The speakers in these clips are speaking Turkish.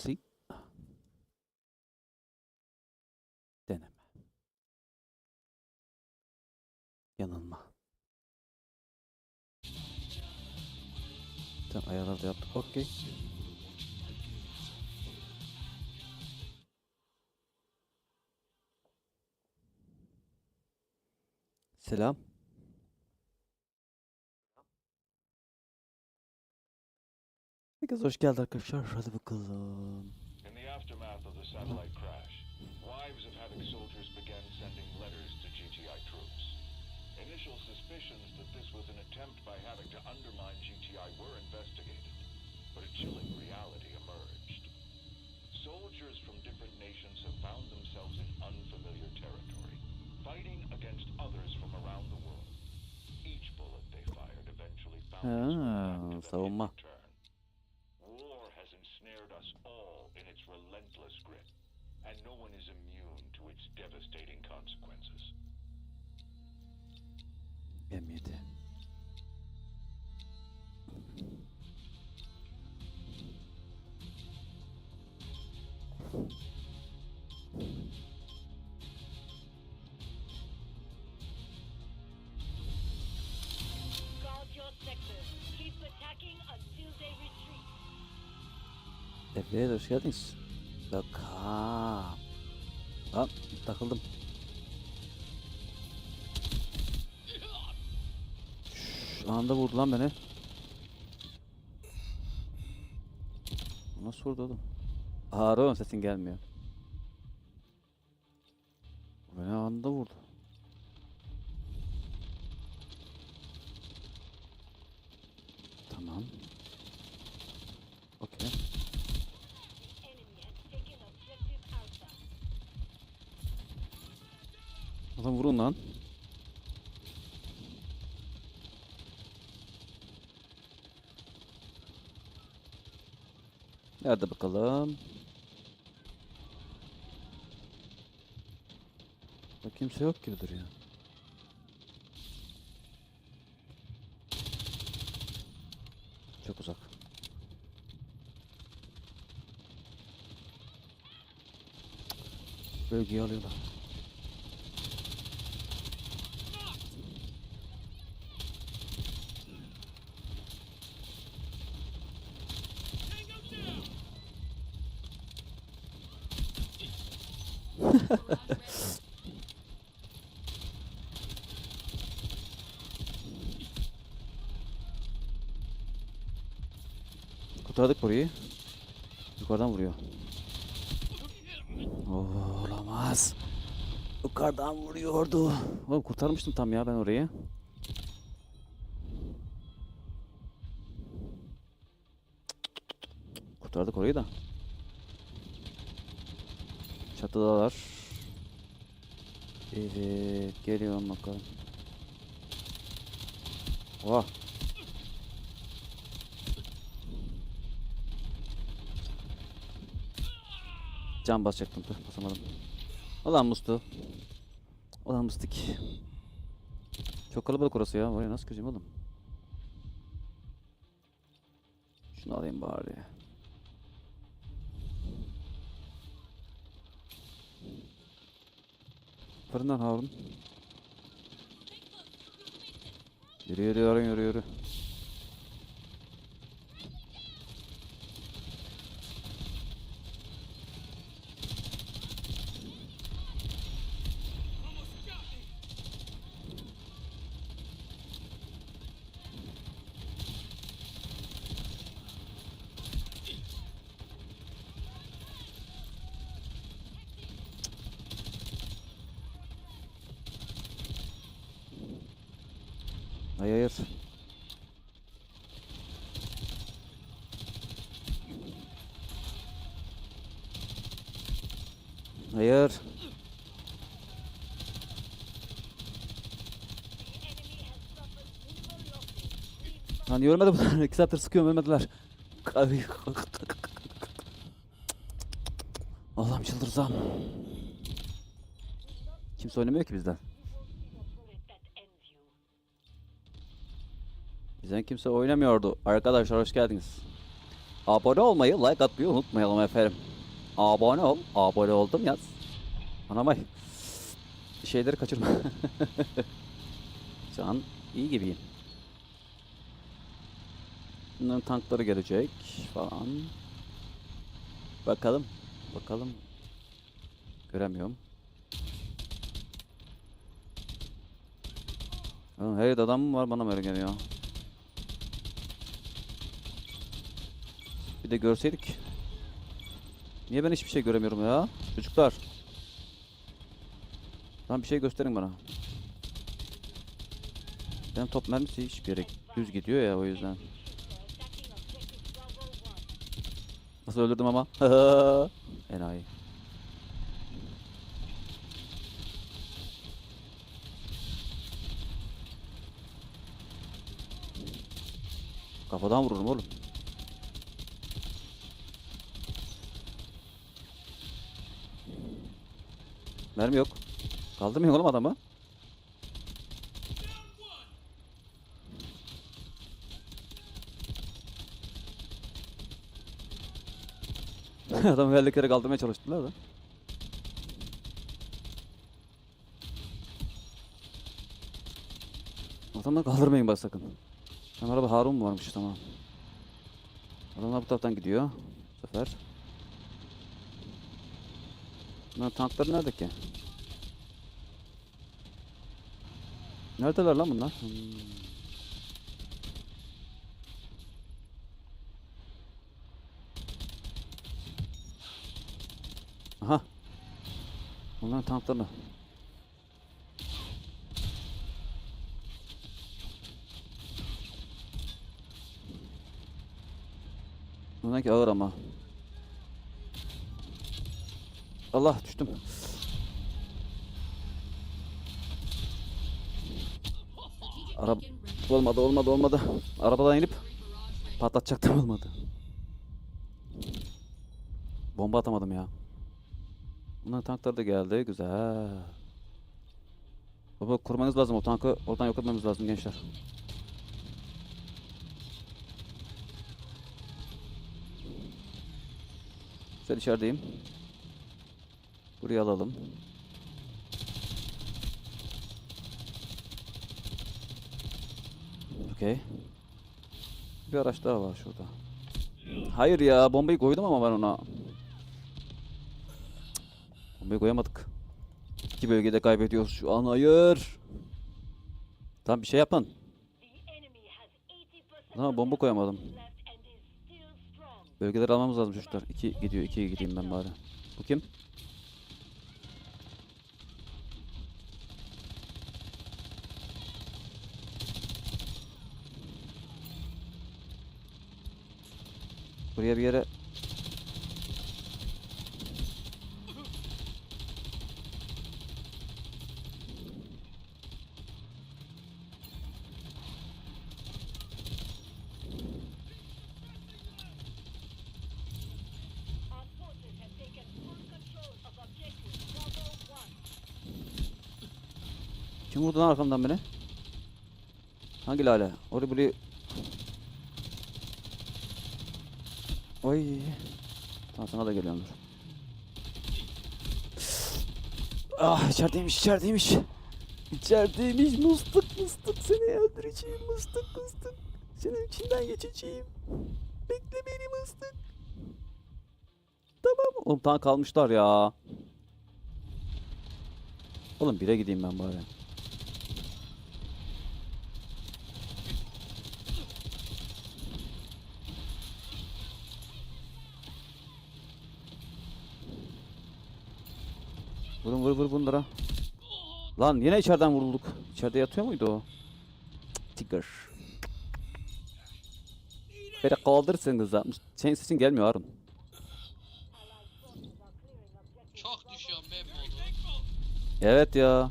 Si. Deneme. Yanılma. Tamam ayarları da yaptık. Okey. Selam. Herkes hoş geldi arkadaşlar. Hadi bakalım. In the aftermath of the satellite crash, wives of Havoc soldiers began sending letters to GTI troops. Initial suspicions that this was an attempt by Havoc to undermine GTI were investigated, but a chilling reality emerged. Soldiers from different nations have found themselves in unfamiliar territory, fighting against others from around the world. Each bullet they fired eventually found its way back to them ah, savunma. return. And no one is immune to its devastating consequences. M7. Guard your sector. Keep attacking until they retreat. Efe'ye hoş geldiniz. Bak ha. Lan takıldım. Şu anda vurdu lan beni. Nasıl vurdu oğlum? Oğlum sesin gelmiyor. Beni anında vurdu. Tamam. Okey. Enemy has taken objective Alpha. Adam vurun lan. Nerede bakalım? Bak kimse yok gibi duruyor. Çok uzak. Bölgeyi alıyorlar. Kurtardık burayı. Yukarıdan vuruyor. Oo, olamaz. Yukarıdan vuruyordu. Oğlum kurtarmıştım tam ya ben orayı. Kurtardık orayı da. Çatıdalar. Evet, geliyorum bakalım. Oha. Can basacaktım. Dur basamadım. Ulan Mustu. Ulan Mustik. Çok kalabalık orası ya. Oraya nasıl gireceğim oğlum? Şunu alayım bari. Fırından Harun. Yürü yürü Harun yürü yürü. Hayır hayır. Hayır. Lan bunlar. İki saattir sıkıyorum ölmediler. Allah'ım çıldıracağım. Kimse oynamıyor ki bizden. Bizden kimse oynamıyordu. Arkadaşlar hoş geldiniz. Abone olmayı, like atmayı unutmayalım efendim. Abone ol, abone oldum yaz. Anamay. Şeyleri kaçırma. Şu an iyi gibiyim. Bunların tankları gelecek falan. Bakalım. Bakalım. Göremiyorum. Her yerde adam var bana mı öyle geliyor? Bir de görseydik. Niye ben hiçbir şey göremiyorum ya? Çocuklar. Lan bir şey gösterin bana. Benim top mermisi hiçbir yere düz gidiyor ya o yüzden. Attacking objective Bravo 1. Nasıl öldürdüm ama? Enayi. Kafadan vururum oğlum. Mermi yok. Kaldırmıyor oğlum adamı. Adamı her kere kaldırmaya çalıştılar da. Adamları kaldırmayın bak sakın. Sen araba Harun mu varmış tamam. Adamlar bu taraftan gidiyor. Bu sefer. Bunların tankları nerede ki? Neredeler lan bunlar? Hmm. Aha. Bunların tanklarını. Bunlarki ağır ama. Allah düştüm. Araba olmadı olmadı olmadı. Arabadan inip patlatacaktım olmadı. Bomba atamadım ya. Bunların tankları da geldi. Güzel. Baba kurmanız lazım o tankı. Oradan yok etmemiz lazım gençler. Güzel içerideyim. Burayı alalım. Okey. Bir araç daha var şurada. Hayır ya bombayı koydum ama ben ona. Bombayı koyamadık. İki bölgede kaybediyoruz şu an hayır. Tamam bir şey yapın. The enemy has 80% Tamam of bomba koyamadım. Bölgeleri almamız lazım çocuklar. İki gidiyor, ikiye gideyim ben bari. Bu kim? Buraya bir yere Our forces have taken full control of objective Bravo 1. kim vurdu lan arkamdan beni? Hangi lale? Orayı burayı Oy. Tamam sana da geliyorum dur. Ah içerideymiş içerideymiş. İçerideymiş mıstık mıstık seni öldüreceğim mıstık mıstık. Senin içinden geçeceğim. Bekle beni mıstık. Tamam. Oğlum tank kalmışlar ya. Oğlum bire gideyim ben bari. Vurun vur vur bunlara. Lan yine içeriden vurulduk. İçeride yatıyor muydu o? Tigger. Beni kaldırsanız da. Senin sesin gelmiyor Harun. Çok düşüyorum ben modu. Evet ya. Allied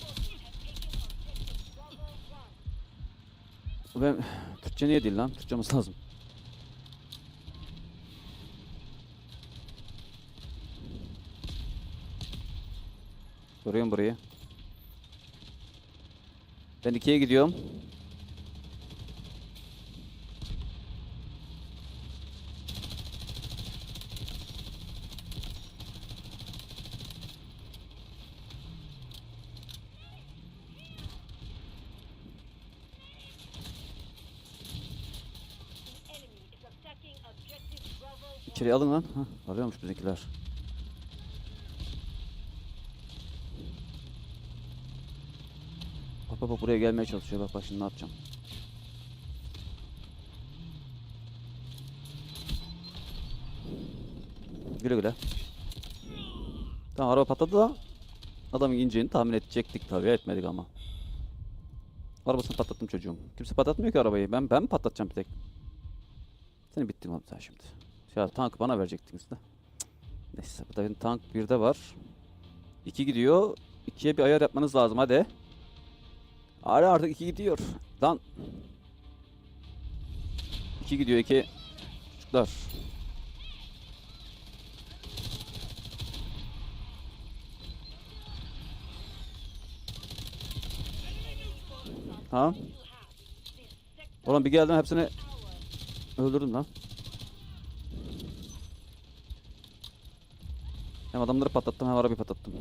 forces have taken objective Bravo 1. Ben Türkçe niye değil lan? Türkçe olması lazım. Soruyorum burayı. Ben ikiye gidiyorum. İçeri alın lan. Hah, arıyormuş bizimkiler. Bak bak buraya gelmeye çalışıyor. Bak bak şimdi ne yapacağım. Güle güle. Tamam araba patladı da adamın ineceğini tahmin edecektik tabii etmedik ama. Arabasını patlattım çocuğum. Kimse patlatmıyor ki arabayı. Ben ben mi patlatacağım bir tek? Seni bittim oğlum sen şimdi. Ya tank bana verecektiniz de. Neyse bu da tank bir de var. İki gidiyor. İkiye bir ayar yapmanız lazım hadi. Hadi artık iki gidiyor. Lan. İki gidiyor iki. Çocuklar. Tamam. Oğlum bir geldim hepsini öldürdüm lan. Hem adamları patlattım hem arabayı patlattım.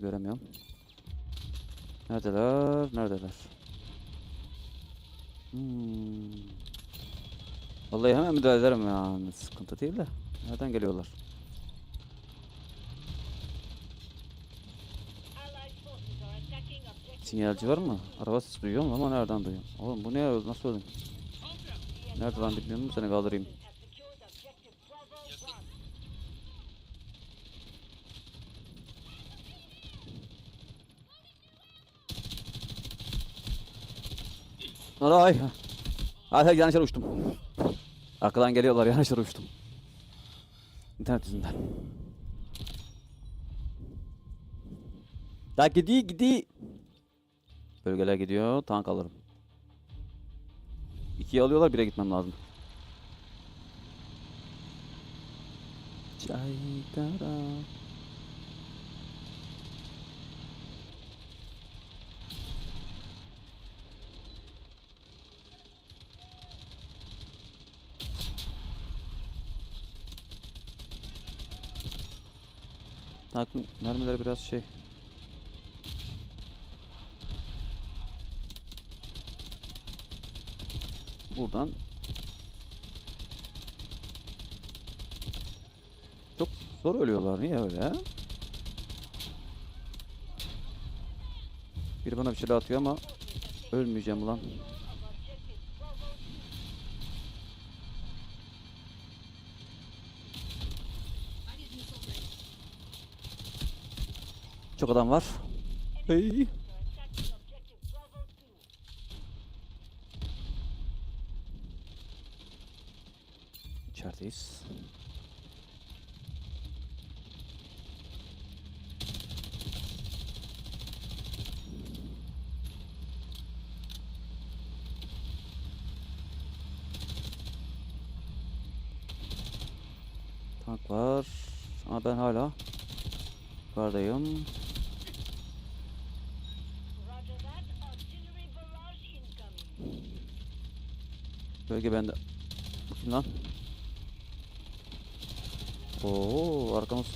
Göremiyorum. Neredeler? Neredeler? Hmm. Vallahi hemen müdahale ederim ya. Sıkıntı değil de. Nereden geliyorlar? Sinyalci var mı? Araba sesi duyuyorum ama nereden duyuyorum? Oğlum bu ne? Nasıl öldün? Nerede lan bilmiyorum seni kaldırayım. Ay. Ay yanlış yere uçtum. Arkadan geliyorlar yanlış uçtum. İnternet yüzünden. Ya gidi gidi. Bölgeler gidiyor. Tank alırım. İkiye alıyorlar. Bire gitmem lazım. Çaykara. Tankın mermileri biraz şey. Buradan çok zor ölüyorlar. Niye öyle? Biri bana bir şeyler atıyor ama ölmeyeceğim ulan. Çok adam var. Hey. Are attacking objective Bravo 2. İçerideyiz. Tank var. Ama ben hala yukarıdayım. Bölge bende. Bu kim lan? Oo arkamız.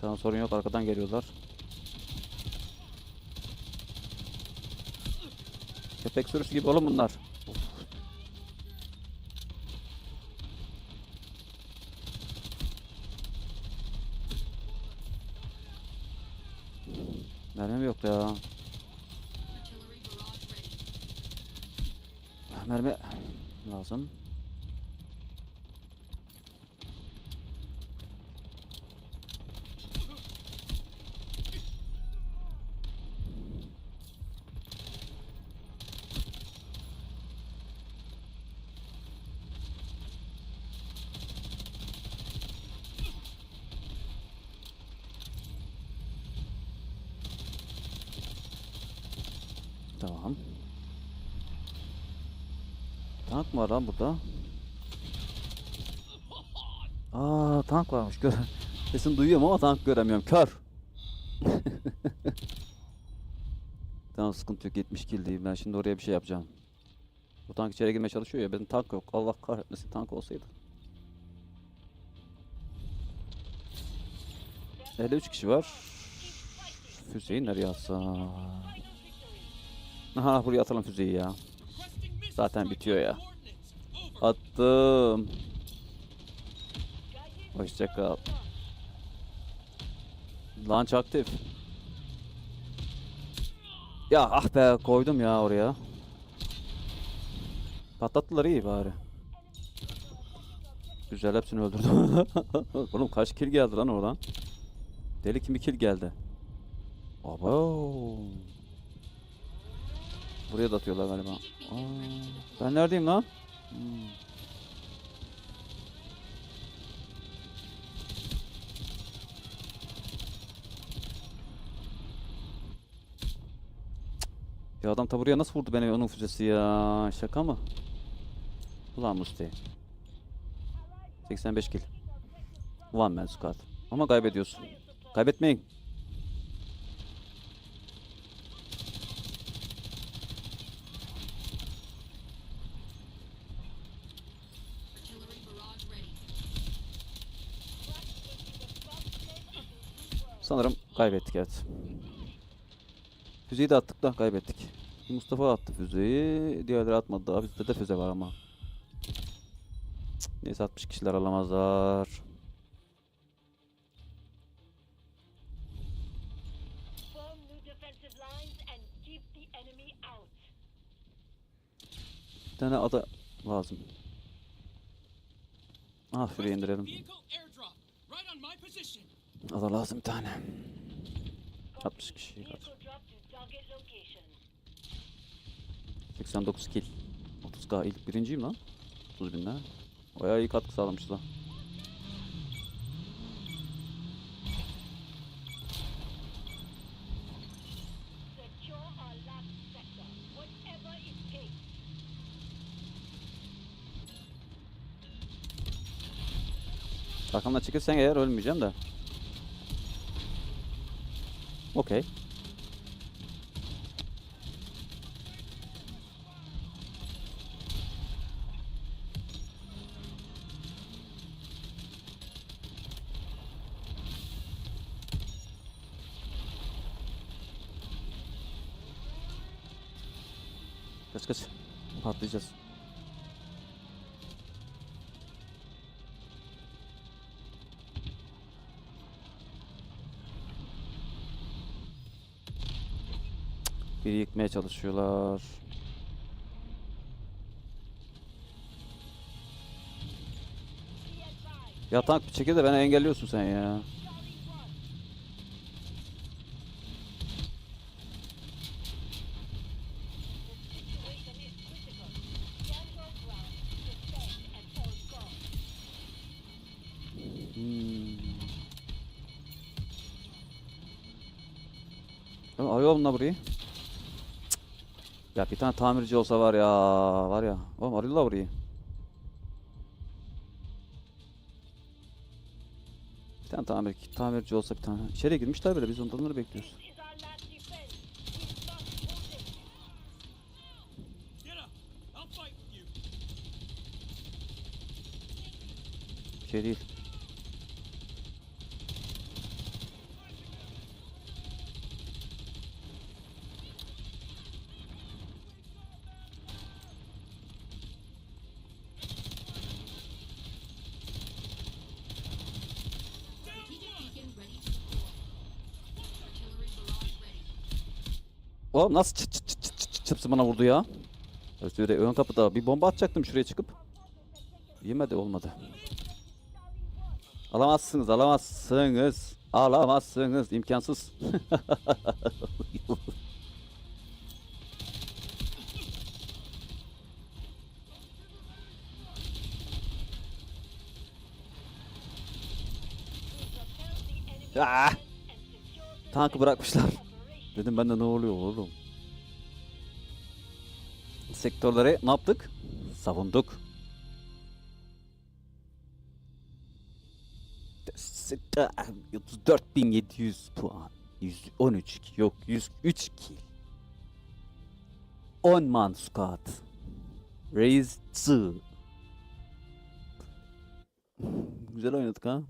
Sana sorun yok arkadan geliyorlar. Köpek sürüsü gibi oğlum bunlar. Mermim yok ya. Mermi lazım. Tamam. Tank mı var lan burada? Aa tank varmış. Gör Sesini duyuyorum ama tank göremiyorum. Kör. Tamam sıkıntı yok 70 kill değil. Ben şimdi oraya bir şey yapacağım. Bu tank içeri girmeye çalışıyor ya. Benim tank yok. Allah kahretmesin tank olsaydı. 53 kişi var. Füzeyi nereye atsam? Aha buraya atalım füzeyi ya. Zaten bitiyor ya. Attım. Hoşçakal. Launch aktif. Ya ah be koydum ya oraya. Patlattılar iyi bari. Güzel hepsini öldürdüm. Oğlum kaç kill geldi lan oradan? Deli kimi kill geldi? Abo. Buraya da atıyorlar galiba. Aa, ben neredeyim lan? Hmm. Ya adam ta buraya nasıl vurdu beni onun füzesi ya? Şaka mı? Ulan Musti. 85 kill. One man squad. Ama kaybediyorsun. Kaybetmeyin. Sanırım kaybettik evet. Füzeyi de attık da kaybettik. Mustafa attı füzeyi. Diğerleri atmadı daha. Bizde de füze var ama. Cık, Neyse 60 kişiler alamazlar. Bir tane ada lazım. Ah şuraya indirelim. Ada lazım bir tane. 60 kişi var. Vehicle drop to target location. 89 kill. 30k ilk birinciyim lan. 30 binden. Bayağı iyi katkı sağlamışız lan. Arkamdan çekilsen eğer ölmeyeceğim de. Okey. Kaç kaç. Patlayacağız. Biri yıkmaya çalışıyorlar. Ya tank bir çekil de beni engelliyorsun sen ya. Situation is critical. Stand your ground, defend at all costs. Hmm. Ya arıyorum la burayı. Cık. Ya bir tane tamirci olsa var ya, var ya. Oğlum arıyorlar burayı. Bir tane tamir, tamirci olsa bir tane. İçeri girmişler bile biz onları bekliyoruz. İs our Oğlum nasıl çıt çıt çıt çıt çıt çıpsı bana vurdu ya? Özür ön kapıda bir bomba atacaktım şuraya çıkıp. Yemedi olmadı. Alamazsınız alamazsınız. Alamazsınız imkansız. Ah! Tankı bırakmışlar. Dedim ben de ne oluyor oğlum? Sektörleri ne yaptık? Savunduk. 34.700 puan. 113 yok 103 kill. On man squad. Raise 2. Güzel oynadık ha.